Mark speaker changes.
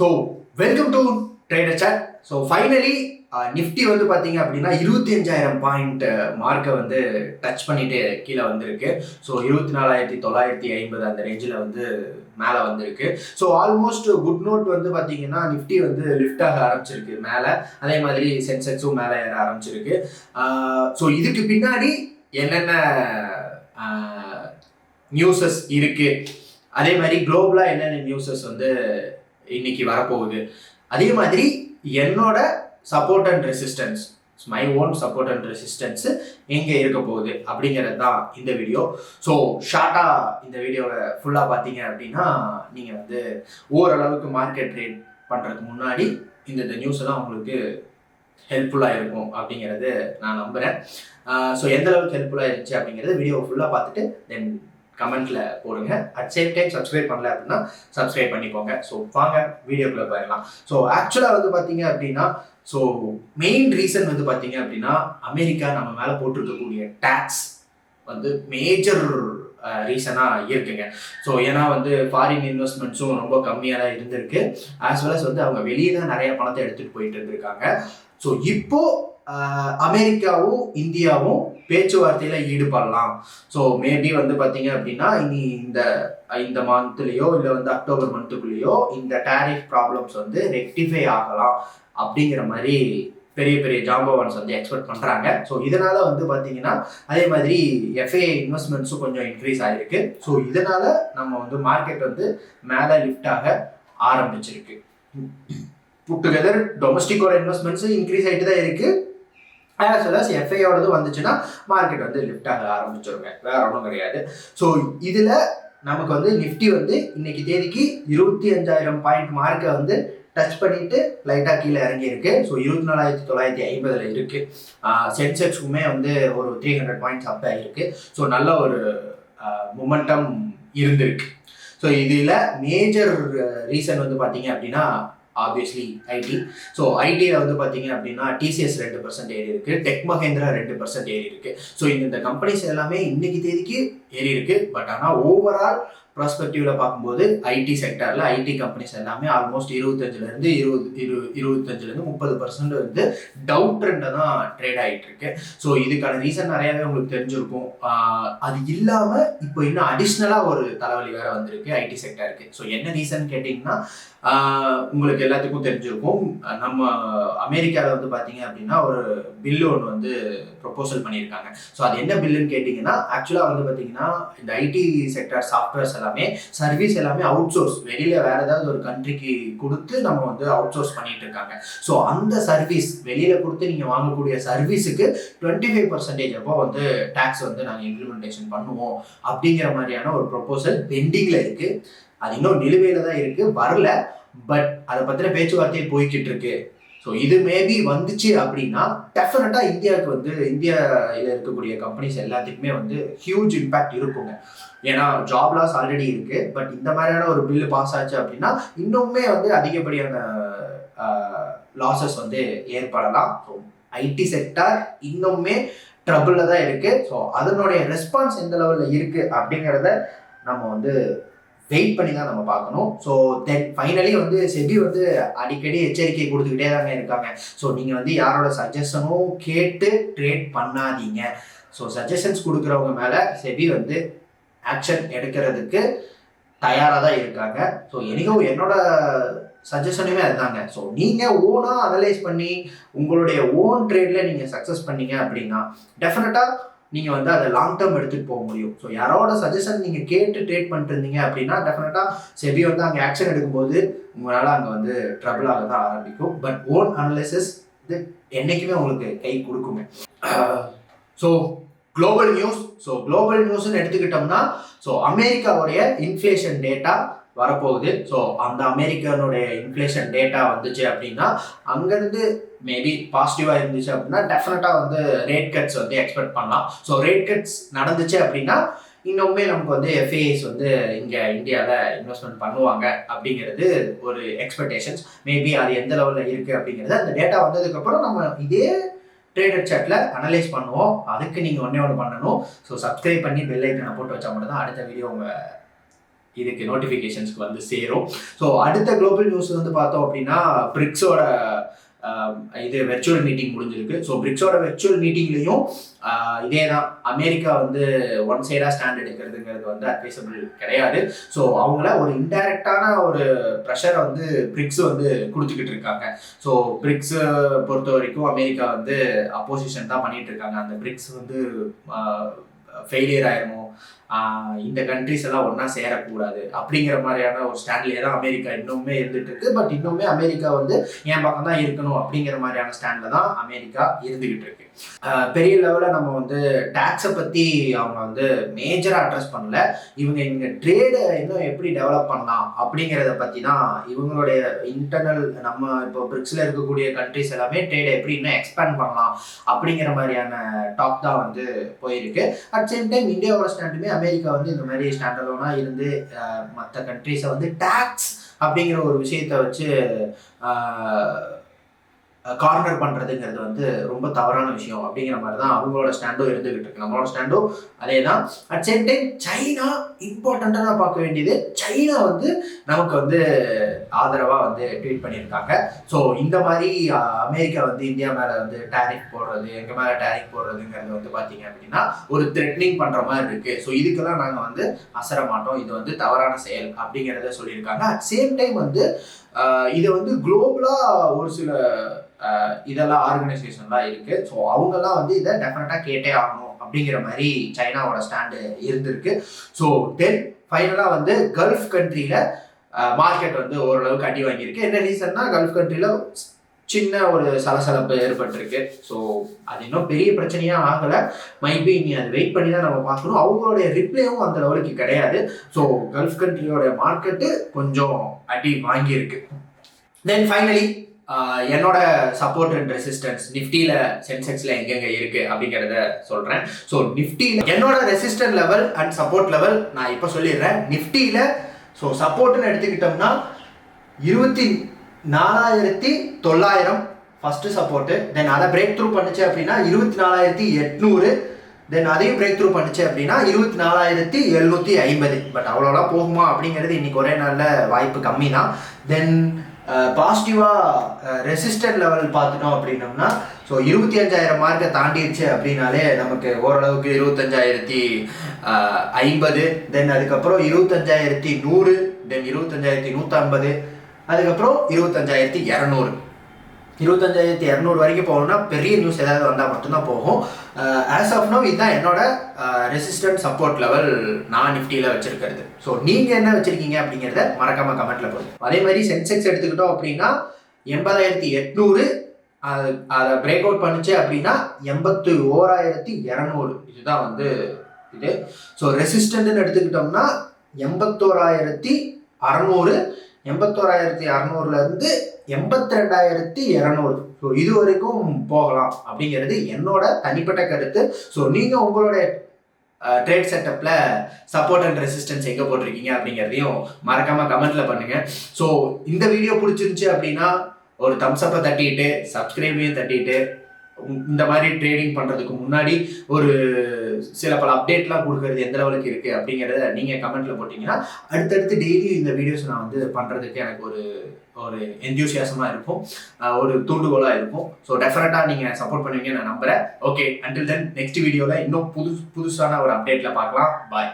Speaker 1: So welcome to trader chat. So finally Nifty வந்து பார்த்தீங்க அப்படின்னா இருபத்தி அஞ்சாயிரம் பாயிண்ட் மார்க்கை uh, வந்து டச் பண்ணிட்டு கீழே வந்திருக்கு. ஸோ இருபத்தி நாலாயிரத்தி தொள்ளாயிரத்தி ஐம்பது அந்த ரேஞ்சில் வந்து மேலே வந்திருக்கு. ஸோ ஆல்மோஸ்ட் குட் நோட் வந்து பார்த்தீங்கன்னா நிஃப்டி வந்து லிஃப்ட் ஆக ஆரம்பிச்சிருக்கு மேலே. அதே மாதிரி சென்செக்ஸும் மேலே ஏற ஆரம்பிச்சிருக்கு. Uh, ஸோ இதுக்கு பின்னாடி என்னென்ன uh, நியூஸஸ் இருக்கு? அதே மாதிரி குளோபலாக என்னென்ன நியூஸஸ் வந்து இன்னைக்கு வரப்போகுது. அதே மாதிரி என்னோட support and resistance my own support and resistance எங்கே இருக்க போகுது அப்படிங்கிறது தான் இந்த வீடியோ ஸோ ஷார்ட்டாக இந்த வீடியோவை ஃபுல்லாக பார்த்தீங்க அப்படின்னா நீங்கள் வந்து ஓரளவுக்கு மார்க்கெட் ட்ரேட் பண்ணுறதுக்கு முன்னாடி இந்த இந்த நியூஸ் எல்லாம் உங்களுக்கு ஹெல்ப்ஃபுல்லாக இருக்கும் அப்படிங்கிறது நான் நம்புகிறேன் ஸோ எந்த அளவுக்கு ஹெல்ப்ஃபுல்லாக இருந்துச்சு அப்படிங்கிறது வீடியோ ஃபுல்லாக பார்த்துட்டு தென் கமெண்ட்ல போடுங்க. அட் சேம் டைம் சப்ஸ்கிரைப் பண்ணல அப்படின்னா சப்ஸ்கிரைப் பண்ணிக்கோங்க. ஸோ வாங்க வீடியோக்குள்ள போயிடலாம். ஸோ ஆக்சுவலாக வந்து பார்த்தீங்க அப்படின்னா ஸோ மெயின் ரீசன் வந்து பார்த்தீங்க அப்படின்னா அமெரிக்கா நம்ம மேலே போட்டிருக்கக்கூடிய டேக்ஸ் வந்து மேஜர் ரீசனாக இருக்குங்க. ஸோ ஏன்னா வந்து ஃபாரின் இன்வெஸ்ட்மெண்ட்ஸும் ரொம்ப கம்மியாக தான் இருந்திருக்கு. ஆஸ் வெல் அஸ் வந்து அவங்க வெளியே தான் நிறைய பணத்தை எடுத்துகிட்டு போயிட்டு இருந்திருக்காங்க. ஸோ இப்போ அமெரிக்காவும் இந்தியாவும் பேச்சுவார்த்தையில் ஈடுபடலாம். ஸோ மேபி வந்து பார்த்தீங்க அப்படின்னா இனி இந்த இந்த மந்த்லேயோ இல்லை வந்து அக்டோபர் மந்த்துக்குள்ளேயோ இந்த டேரிஃப் ப்ராப்ளம்ஸ் வந்து ரெக்டிஃபை ஆகலாம் அப்படிங்கிற மாதிரி பெரிய பெரிய ஜாம்பவான்ஸ் வந்து எக்ஸ்பெக்ட் பண்ணுறாங்க ஸோ இதனால் வந்து பார்த்தீங்கன்னா அதே மாதிரி எஃப்ஏ இன்வெஸ்ட்மெண்ட்ஸும் கொஞ்சம் இன்க்ரீஸ் ஆகிருக்கு ஸோ இதனால் நம்ம வந்து மார்க்கெட் வந்து மேலே லிஃப்ட் ஆக ஆரம்பிச்சிருக்கு. புட் டுகெதர் டொமஸ்டிக்கோட இன்வெஸ்ட்மெண்ட்ஸும் இன்க்ரீஸ் ஆகிட்டு தான் இருக்குது ஆஸ் வெல் அஸ் எஃப்ஐயோடது வந்துச்சுன்னா மார்க்கெட் வந்து லிஃப்ட் ஆக ஆரம்பிச்சிருங்க. வேற ஒன்றும் கிடையாது. ஸோ இதில் நமக்கு வந்து நிஃப்டி வந்து இன்னைக்கு தேதிக்கு இருபத்தி அஞ்சாயிரம் பாயிண்ட் மார்க்கை வந்து டச் பண்ணிட்டு லைட்டாக கீழே இறங்கி இருக்கு ஸோ இருபத்தி நாலாயிரத்தி தொள்ளாயிரத்தி ஐம்பதுல இருக்கு. சென்செக்ஸுமே வந்து ஒரு த்ரீ ஹண்ட்ரட் பாயிண்ட்ஸ் அப் ஆகிருக்கு ஸோ நல்ல ஒரு மொமெண்டம் இருந்திருக்கு. ஸோ இதில் மேஜர் ரீசன் வந்து பார்த்தீங்க அப்படின்னா ஆப்வியஸ்லி ஐடி ஸோ ஐடியில் வந்து பார்த்தீங்க அப்படின்னா டிசிஎஸ் ரெண்டு பர்சன்ட் ஏறி இருக்கு. டெக் மகேந்திரா ரெண்டு பர்சன்ட் ஏறி இருக்கு. ஸோ இந்த கம்பெனிஸ் எல்லாமே இன்னைக்கு தேதிக்கு ஏறி இருக்கு. பட் ஆனால் ஓவரால் ப்ராஸ்பெக்டிவ்ல பார்க்கும்போது ஐடி செக்டர்ல ஐடி கம்பெனிஸ் எல்லாமே ஆல்மோஸ்ட் இருபத்தஞ்சுல இருந்து இருபது இரு இருபத்தஞ்சுல இருந்து முப்பது பர்சன்ட் வந்து டவுன் ட்ரெண்டை தான் ட்ரேட் ஆகிட்டு இருக்கு. ஸோ இதுக்கான ரீசன் நிறையாவே உங்களுக்கு தெரிஞ்சிருக்கும். அது இல்லாமல் இப்போ இன்னும் அடிஷ்னலாக ஒரு தலைவலி வேற வந்திருக்கு ஐடி செக்டருக்கு ஸோ என்ன ரீசன் கேட்டிங்கன்னா உங்களுக்கு எல்லாத்துக்கும் தெரிஞ்சிருக்கும். நம்ம அமெரிக்காவில் வந்து பார்த்தீங்க அப்படின்னா ஒரு பில்லு ஒன்று வந்து ப்ரொபோசல் பண்ணியிருக்காங்க. ஸோ அது என்ன பில்லுன்னு கேட்டிங்கன்னா ஆக்சுவலாக வந்து பார்த்தீங்கன்னா இந்த ஐடி செக்டர் சாஃப்ட்வேர்ஸ் எல்லாமே சர்வீஸ் எல்லாமே அவுட் சோர்ஸ் வெளியில் வேறு ஏதாவது ஒரு கண்ட்ரிக்கு கொடுத்து நம்ம வந்து அவுட் சோர்ஸ் பண்ணிட்டு இருக்காங்க. ஸோ அந்த சர்வீஸ் வெளியில் கொடுத்து நீங்கள் வாங்கக்கூடிய சர்வீஸுக்கு டுவெண்ட்டி ஃபைவ் பர்சன்டேஜ் அப்போ வந்து டேக்ஸ் வந்து நாங்கள் இம்ப்ளிமெண்டேஷன் பண்ணுவோம். அப்படிங்கிற மாதிரியான ஒரு ப்ரொபோசல் பெண்டிங்கில் இருக்குது அது இன்னும் நிலுவையில் தான் இருக்குது வரல. பட் அதை பற்றின பேச்சுவார்த்தை போய்கிட்டு இருக்கு. ஸோ இது மேபி வந்துச்சு அப்படின்னா டெஃபினட்டாக இந்தியாவுக்கு வந்து இந்தியாவில் இருக்கக்கூடிய கம்பெனிஸ் எல்லாத்துக்குமே வந்து ஹியூஜ் இம்பேக்ட் இருக்குங்க. ஏன்னா ஜாப் லாஸ் ஆல்ரெடி இருக்கு. பட் இந்த மாதிரியான ஒரு பில்லு பாஸ் ஆச்சு அப்படின்னா இன்னுமே வந்து அதிகப்படியான லாசஸ் வந்து ஏற்படலாம். ஸோ ஐடி செக்டார் இன்னுமே ட்ரபிளில் தான் இருக்கு. ஸோ அதனுடைய ரெஸ்பான்ஸ் எந்த லெவலில் இருக்கு அப்படிங்கிறத நம்ம வந்து வெயிட் பண்ணி தான் நம்ம பார்க்கணும். ஸோ தென் ஃபைனலி வந்து செபி வந்து அடிக்கடி எச்சரிக்கை கொடுத்துக்கிட்டே தாங்க இருக்காங்க. ஸோ நீங்கள் வந்து யாரோட சஜஷனும் கேட்டு ட்ரேட் பண்ணாதீங்க. ஸோ சஜஷன்ஸ் கொடுக்குறவங்க மேலே செபி வந்து ஆக்ஷன் எடுக்கிறதுக்கு தயாராக தான் இருக்காங்க. ஸோ எனக்கும் என்னோட சஜஷனுமே அதுதாங்க. ஸோ நீங்கள் ஓனாக அனலைஸ் பண்ணி உங்களுடைய ஓன் ட்ரேடில் நீங்கள் சக்ஸஸ் பண்ணீங்க அப்படின்னா டெஃபினட்டாக நீங்கள் வந்து அதை லாங் டேர்ம் எடுத்துகிட்டு போக முடியும். ஸோ யாரோட சஜஷன் நீங்கள் கேட்டு ட்ரேட் பண்ணிருந்தீங்க அப்படின்னா டெஃபினட்டாக செபி வந்து அங்கே ஆக்ஷன் எடுக்கும்போது உங்களால் அங்கே வந்து ட்ரபிள் ஆக தான் ஆரம்பிக்கும். பட் ஓன் அனலைசிஸ் இது என்றைக்குமே உங்களுக்கு கை கொடுக்குமே. So global news so global நியூஸ்ன்னு எடுத்துக்கிட்டோம்னா ஸோ அமெரிக்காவுடைய இன்ஃப்ளேஷன் டேட்டா வரப்போகுது. ஸோ அந்த அமெரிக்கனுடைய இன்ஃப்ளேஷன் டேட்டா வந்துச்சு அப்படின்னா அங்கேருந்து மேபி பாசிட்டிவாக இருந்துச்சு அப்படின்னா டெஃபினட்டாக வந்து ரேட் கட்ஸ் வந்து எக்ஸ்பெக்ட் பண்ணலாம். ஸோ ரேட் கட்ஸ் நடந்துச்சு அப்படின்னா இன்னுமே நமக்கு வந்து எஃப்ஏஎஸ் வந்து இங்கே இந்தியாவில் இன்வெஸ்ட்மெண்ட் பண்ணுவாங்க அப்படிங்கிறது ஒரு எக்ஸ்பெக்டேஷன்ஸ் மேபி அது எந்த லெவலில் இருக்குது அப்படிங்கிறது. அந்த டேட்டா வந்ததுக்கப்புறம் நம்ம இதே ட்ரேடர் சாட்டில் அனலைஸ் பண்ணுவோம். அதுக்கு நீங்கள் ஒன்றே ஒன்று பண்ணணும். ஸோ சப்ஸ்கிரைப் பண்ணி பெல் ஐக்கனை போட்டு வச்சா மட்டும் தான் அடுத்த வீடியோ உங்கள் இதுக்கு நோட்டிஃபிகேஷன்ஸ்க்கு வந்து சேரும். ஸோ அடுத்த குளோபல் நியூஸ் வந்து பார்த்தோம் அப்படின்னா பிரிக்ஸோட இது வெர்ச்சுவல் மீட்டிங் முடிஞ்சிருக்கு. ஸோ பிரிக்ஸோட வெர்ச்சுவல் மீட்டிங்லேயும் இதே தான் அமெரிக்கா வந்து ஒன் சைடாக ஸ்டாண்ட் எடுக்கிறதுங்கிறது வந்து அட்வைசபிள் கிடையாது. ஸோ அவங்கள ஒரு இன்டைரக்டான ஒரு ப்ரெஷரை வந்து பிரிக்ஸ் வந்து கொடுத்துக்கிட்டு இருக்காங்க. ஸோ பிரிக்ஸ் பொறுத்த வரைக்கும் அமெரிக்கா வந்து அப்போசிஷன் தான் பண்ணிட்டு இருக்காங்க. அந்த பிரிக்ஸ் வந்து ஃபெயிலியர் ஆயிரணும் இந்த கண்ட்ரிஸ் எல்லாம் ஒன்றா சேரக்கூடாது அப்படிங்கிற மாதிரியான ஒரு ஸ்டாண்ட்லேயே தான் அமெரிக்கா இன்னுமே இருந்துட்டு இருக்கு. பட் இன்னுமே அமெரிக்கா வந்து என் பக்கம் தான் இருக்கணும் அப்படிங்கிற மாதிரியான ஸ்டாண்டில் தான் அமெரிக்கா இருந்துகிட்டு இருக்கு. பெரிய லெவலில் நம்ம வந்து டேக்ஸை பற்றி அவங்க வந்து மேஜராக அட்ரஸ் பண்ணல. இவங்க இங்கே ட்ரேடை இன்னும் எப்படி டெவலப் பண்ணலாம் அப்படிங்கிறத பற்றி தான் இவங்களுடைய இன்டர்னல் நம்ம இப்போ பிரிக்ஸில் இருக்கக்கூடிய கண்ட்ரிஸ் எல்லாமே ட்ரேடை எப்படி இன்னும் எக்ஸ்பேண்ட் பண்ணலாம் அப்படிங்கிற மாதிரியான டாக் தான் வந்து போயிருக்கு. அட் சேம் டைம் இந்தியாவோட ஸ்டாண்டுமே அமெரிக்கா வந்து இந்த மாதிரி ஸ்டாண்டலோனாக இருந்து மற்ற கண்ட்ரிஸை வந்து டேக்ஸ் அப்படிங்கிற ஒரு விஷயத்தை வச்சு கார்னர் பண்ணுறதுங்கிறது வந்து ரொம்ப தவறான விஷயம் அப்படிங்கிற மாதிரி தான் அவங்களோட ஸ்டாண்டும் இருந்துகிட்டு இருக்கு. நம்மளோட ஸ்டாண்டும் அதே தான் அட் சேம் டைம் சைனா இம்பார்ட்டண்ட்டாக பார்க்க வேண்டியது சைனா வந்து நமக்கு வந்து ஆதரவாக வந்து ட்வீட் பண்ணியிருக்காங்க. ஸோ இந்த மாதிரி அமெரிக்கா வந்து இந்தியா மேலே வந்து டேரிக் போடுறது எங்கள் மேலே டேரிக் போடுறதுங்கிறது வந்து பார்த்தீங்க அப்படின்னா ஒரு த்ரெட்னிங் பண்ணுற மாதிரி இருக்குது ஸோ இதுக்கெல்லாம் நாங்கள் வந்து அசர மாட்டோம். இது வந்து தவறான செயல் அப்படிங்கிறத சொல்லியிருக்காங்க. அட் சேம் டைம் வந்து இதை வந்து குளோபலாக ஒரு சில இதெல்லாம் ஆர்கனைசேஷன்லாம் இருக்குது ஸோ அவங்கெல்லாம் வந்து இதை டெஃபினட்டாக கேட்டே ஆகணும் அப்படிங்கிற மாதிரி சைனாவோட ஸ்டாண்டு இருந்திருக்கு. ஸோ தென் ஃபைனலாக வந்து கல்ஃப் கண்ட்ரியில் மார்க்கெட் வந்து ஓரளவுக்கு அடி வாங்கியிருக்கு. என்ன ரீசன்னா கல்ஃப் கண்ட்ரியில் சின்ன ஒரு சலசலப்பு ஏற்பட்டிருக்கு. ஸோ அது இன்னும் பெரிய பிரச்சனையாக ஆகலை. மைபி நீ அதை வெயிட் பண்ணி தான் நம்ம பார்க்கணும். அவங்களுடைய ரிப்ளேவும் அந்த லெவலுக்கு கிடையாது. ஸோ கல்ஃப் கண்ட்ரியோட மார்க்கெட்டு கொஞ்சம் அடி வாங்கியிருக்கு. தென் ஃபைனலி என்னோட சப்போர்ட் அண்ட் ரெசிஸ்டன்ஸ் நிஃப்டியில் சென்செக்ஸில் எங்கெங்க இருக்குது அப்படிங்கிறத சொல்கிறேன் ஸோ நிஃப்டியில் என்னோட resistant level and support level நான் இப்போ சொல்லிடுறேன். நிஃப்டியில் ஸோ சப்போர்ட்னு எடுத்துக்கிட்டோம்னா இருபத்தி நாலாயிரத்தி தொள்ளாயிரம் ஃபஸ்ட்டு சப்போர்ட்டு தென் அதை பிரேக் த்ரூ பண்ணுச்சு அப்படின்னா இருபத்தி நாலாயிரத்தி எட்நூறு. தென் அதையும் பிரேக் த்ரூ பண்ணுச்சு அப்படின்னா இருபத்தி நாலாயிரத்தி எழுநூற்றி ஐம்பது. பட் அவ்வளோலாம் போகுமா அப்படிங்கிறது இன்றைக்கி ஒரே நாளில் வாய்ப்பு கம்மி தான் தென் பாசிட்டிவாக ரெசிஸ்டன்ட் லெவல் பார்த்துட்டோம் அப்படின்னோம்னா ஸோ இருபத்தி அஞ்சாயிரம் மார்க்கை தாண்டிடுச்சு அப்படின்னாலே நமக்கு ஓரளவுக்கு இருபத்தஞ்சாயிரத்தி ஐம்பது. தென் அதுக்கப்புறம் இருபத்தஞ்சாயிரத்தி நூறு. தென் இருபத்தஞ்சாயிரத்தி நூற்றம்பது அதுக்கப்புறம் இருபத்தஞ்சாயிரத்தி இரநூறு. இருபத்தஞ்சாயிரத்தி இரநூறு வரைக்கும் போகணும்னா பெரிய நியூஸ் ஏதாவது வந்தால் மட்டும்தான் போகும். ஆஸ் ஆஃப் நோ இதுதான் என்னோட ரெசிஸ்டன்ட் சப்போர்ட் லெவல் நான் நிஃப்டியில் வச்சிருக்கிறது. ஸோ நீங்கள் என்ன வச்சுருக்கீங்க அப்படிங்கிறத மறக்காம கமெண்ட்டில் போடுங்க. அதே மாதிரி சென்செக்ஸ் எடுத்துக்கிட்டோம் அப்படின்னா எண்பதாயிரத்தி எட்நூறு. அது அதை பிரேக் அவுட் பண்ணுச்சு அப்படின்னா எண்பத்தி ஓராயிரத்தி இரநூறு. இதுதான் வந்து இது. ஸோ ரெசிஸ்டன்ட்னு எடுத்துக்கிட்டோம்னா எண்பத்தோராயிரத்தி அறநூறு. எண்பத்தோராயிரத்தி அறநூறுலேருந்து எண்பத்தி ரெண்டாயிரத்தி இரநூறு. ஸோ இது வரைக்கும் போகலாம் அப்படிங்கிறது என்னோட தனிப்பட்ட கருத்து. ஸோ நீங்கள் உங்களுடைய ட்ரேட் செட்டப்பில் சப்போர்ட் அண்ட் ரெசிஸ்டன்ஸ் எங்கே போட்டிருக்கீங்க அப்படிங்கிறதையும் மறக்காமல் கமெண்ட்டில் பண்ணுங்கள் ஸோ இந்த வீடியோ பிடிச்சிருந்துச்சு அப்படின்னா ஒரு தம்ஸ்அப்பை தட்டிட்டு சப்ஸ்கிரைபையும் தட்டிட்டு இந்த மாதிரி ட்ரேடிங் பண்ணுறதுக்கு முன்னாடி ஒரு சில பல அப்டேட்லாம் கொடுக்கறது எந்த லெவலுக்கு இருக்குது அப்படிங்கிறத நீங்கள் கமெண்ட்டில் போட்டிங்கன்னா அடுத்தடுத்து டெய்லி இந்த வீடியோஸ் நான் வந்து பண்ணுறதுக்கு எனக்கு ஒரு ஒரு என்ஜூசியாசமாக இருக்கும். ஒரு தூண்டுகோலாக இருக்கும். ஸோ டெஃபினட்டாக நீங்கள் சப்போர்ட் பண்ணுவீங்கன்னு நான் நம்புகிறேன் ஓகே அண்டில் தென் நெக்ஸ்ட் வீடியோவில் இன்னும் புது புதுசான ஒரு அப்டேட்டில் பார்க்கலாம். பாய்